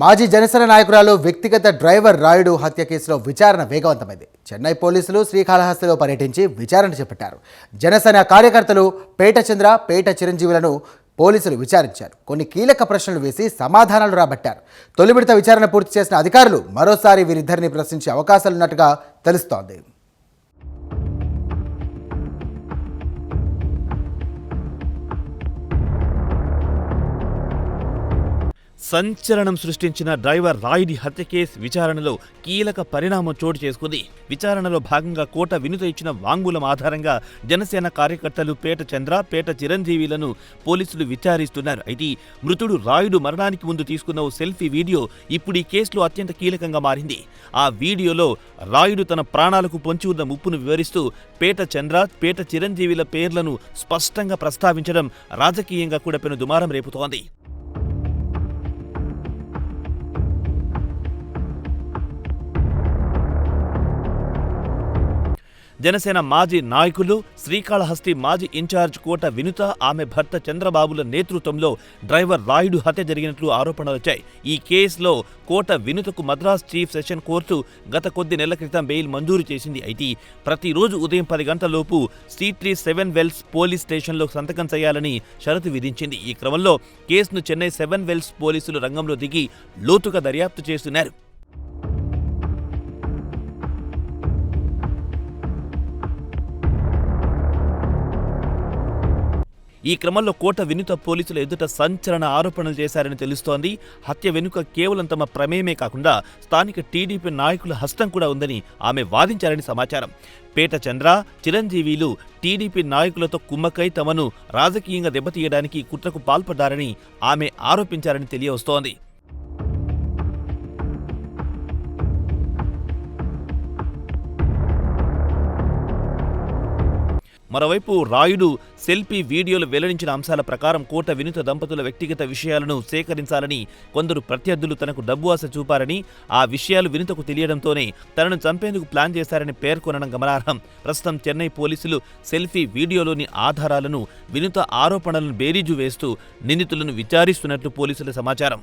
మాజీ జనసేన నాయకురాలు వ్యక్తిగత డ్రైవర్ రాయుడు హత్య కేసులో విచారణ వేగవంతమైంది. చెన్నై పోలీసులు శ్రీకాళహస్తిలో పర్యటించి విచారణ చేపట్టారు. జనసేన కార్యకర్తలు పేట చంద్ర పేట చిరంజీవులను పోలీసులు విచారించారు. కొన్ని కీలక ప్రశ్నలు వేసి సమాధానాలు రాబట్టారు. తొలి విడత విచారణ పూర్తి చేసిన అధికారులు మరోసారి వీరిద్దరిని ప్రశ్నించే అవకాశాలున్నట్టుగా తెలుస్తోంది. సంచలనం సృష్టించిన డ్రైవర్ రాయుడి హత్య కేసు విచారణలో కీలక పరిణామం చోటు చేసుకుంది. విచారణలో భాగంగా కోట వినుత ఇచ్చిన వాంగ్మూలం ఆధారంగా జనసేన కార్యకర్తలు పేట చంద్ర పేట చిరంజీవిలను పోలీసులు విచారిస్తున్నారు. అయితే మృతుడు రాయుడు మరణానికి ముందు తీసుకున్న ఓ సెల్ఫీ వీడియో ఇప్పుడు ఈ కేసులో అత్యంత కీలకంగా మారింది. ఆ వీడియోలో రాయుడు తన ప్రాణాలకు పొంచి ఉన్న ముప్పును వివరిస్తూ పేట చంద్ర పేట చిరంజీవిల పేర్లను స్పష్టంగా ప్రస్తావించడం రాజకీయంగా కూడా పెను దుమారం రేపుతోంది. జనసేన మాజీ నాయకులు శ్రీకాళహస్తి మాజీ ఇన్ఛార్జ్ కోట వినుత ఆమె భర్త చంద్రబాబుల నేతృత్వంలో డ్రైవర్ రాయుడు హత్య జరిగినట్లు ఆరోపణలు వచ్చాయి. ఈ కేసులో కోట వినుతకు మద్రాస్ చీఫ్ సెషన్ కోర్టు గత కొద్ది నెలల క్రితం బెయిల్ మంజూరు చేసింది. అయితే ప్రతిరోజు ఉదయం పది గంటలలోపు త్రీ సెవెన్ వెల్స్ పోలీస్ స్టేషన్లో సంతకం చేయాలని షరతు విధించింది. ఈ క్రమంలో కేసును చెన్నై సెవెన్ వెల్స్ పోలీసులు రంగంలో దిగి లోతుగా దర్యాప్తు చేస్తున్నారు. ఈ క్రమంలో కోట వినుత పోలీసుల ఎదుట సంచలన ఆరోపణలు చేశారని తెలుస్తోంది. హత్య వెనుక కేవలం తమ ప్రమేయమే కాకుండా స్థానిక టీడీపీ నాయకుల హస్తం కూడా ఉందని ఆమె వాదించారని సమాచారం. పేట చంద్ర చిరంజీవిలు టీడీపీ నాయకులతో కుమ్మకై తమను రాజకీయంగా దెబ్బతీయడానికి కుట్రకు పాల్పడ్డారని ఆమె ఆరోపించారని తెలియవస్తోంది. మరోవైపు రాయుడు సెల్ఫీ వీడియోలు వెల్లడించిన అంశాల ప్రకారం కోట వినుత దంపతుల వ్యక్తిగత విషయాలను సేకరించాలని కొందరు ప్రత్యర్థులు తనకు డబ్బు ఆశ చూపారని ఆ విషయాలు వినుతకు తెలియడంతోనే తనను చంపేందుకు ప్లాన్ చేశారని పేర్కొనడం గమనార్హం. ప్రస్తుతం చెన్నై పోలీసులు సెల్ఫీ వీడియోలోని ఆధారాలను వినుత ఆరోపణలను బేరీజు వేస్తూ నిందితులను విచారిస్తున్నట్లు పోలీసుల సమాచారం.